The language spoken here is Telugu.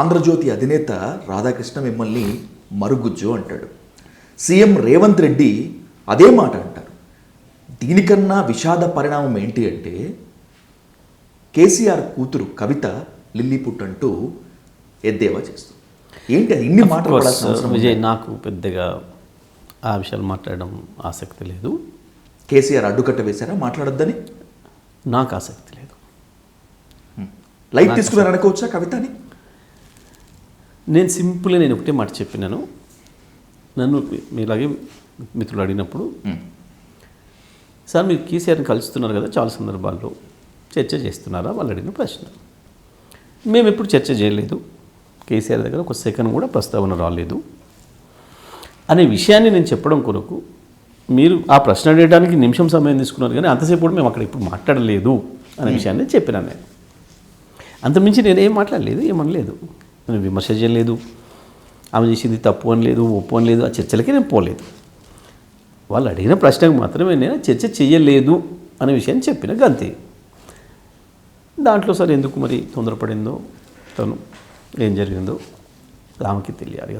ఆంధ్రజ్యోతి అధినేత రాధాకృష్ణ మిమ్మల్ని మరుగుజ్జు అంటాడు. సీఎం రేవంత్ రెడ్డి అదే మాట అంటారు. దీనికన్నా విషాద పరిణామం ఏంటి అంటే కేసీఆర్ కూతురు కవిత లిల్లీపుట్ అంటూ ఎద్దేవా చేస్తుంది. ఏంటి అది? ఇన్ని మాటలు? విజయ్ నాకు పెద్దగా ఆ విషయాలు మాట్లాడడం ఆసక్తి లేదు. కేసీఆర్ అడ్డుకట్ట వేశారా? మాట్లాడొద్దని? నాకు ఆసక్తి లేదు. లైట్ తీసుకున్నారు అనుకోవచ్చా కవితని? నేను సింపుల్గా నేను ఒకటే మాట చెప్పినాను. నన్ను మీలాగే మిత్రులు అడిగినప్పుడు సార్ మీరు కేసీఆర్ని కలుస్తున్నారు కదా చాలా సందర్భాల్లో. చర్చ చేస్తున్నారా? వాళ్ళు అడిగిన ప్రశ్న. మేము ఎప్పుడు చర్చ చేయలేదు. కేసీఆర్ దగ్గర ఒక సెకండ్ కూడా ప్రస్తావన రాలేదు. అనే విషయాన్ని నేను చెప్పడం కొరకు మీరు ఆ ప్రశ్న అడగడానికి నిమిషం సమయం తీసుకున్నారు కానీ అంతసేపు కూడా మేము అక్కడ ఇప్పుడు మాట్లాడలేదు అనే విషయాన్ని చెప్పినాను నేను. అంతమించి నేను మాట్లాడలేదు ఏమనలేదు. నేను విమర్శ చేయలేదు ఆమె చేసింది తప్పు అని లేదు ఒప్పు అని లేదు ఆ చర్చలకి నేను పోలేదు. వాళ్ళు అడిగిన ప్రశ్నకు మాత్రమే నేను చర్చ చేయలేదు అనే విషయాన్ని చెప్పిన గంతే దాంట్లో సరే ఎందుకు మరి తొందరపడిందో తను ఏం జరిగిందో ఆమెకి తెలియాలి.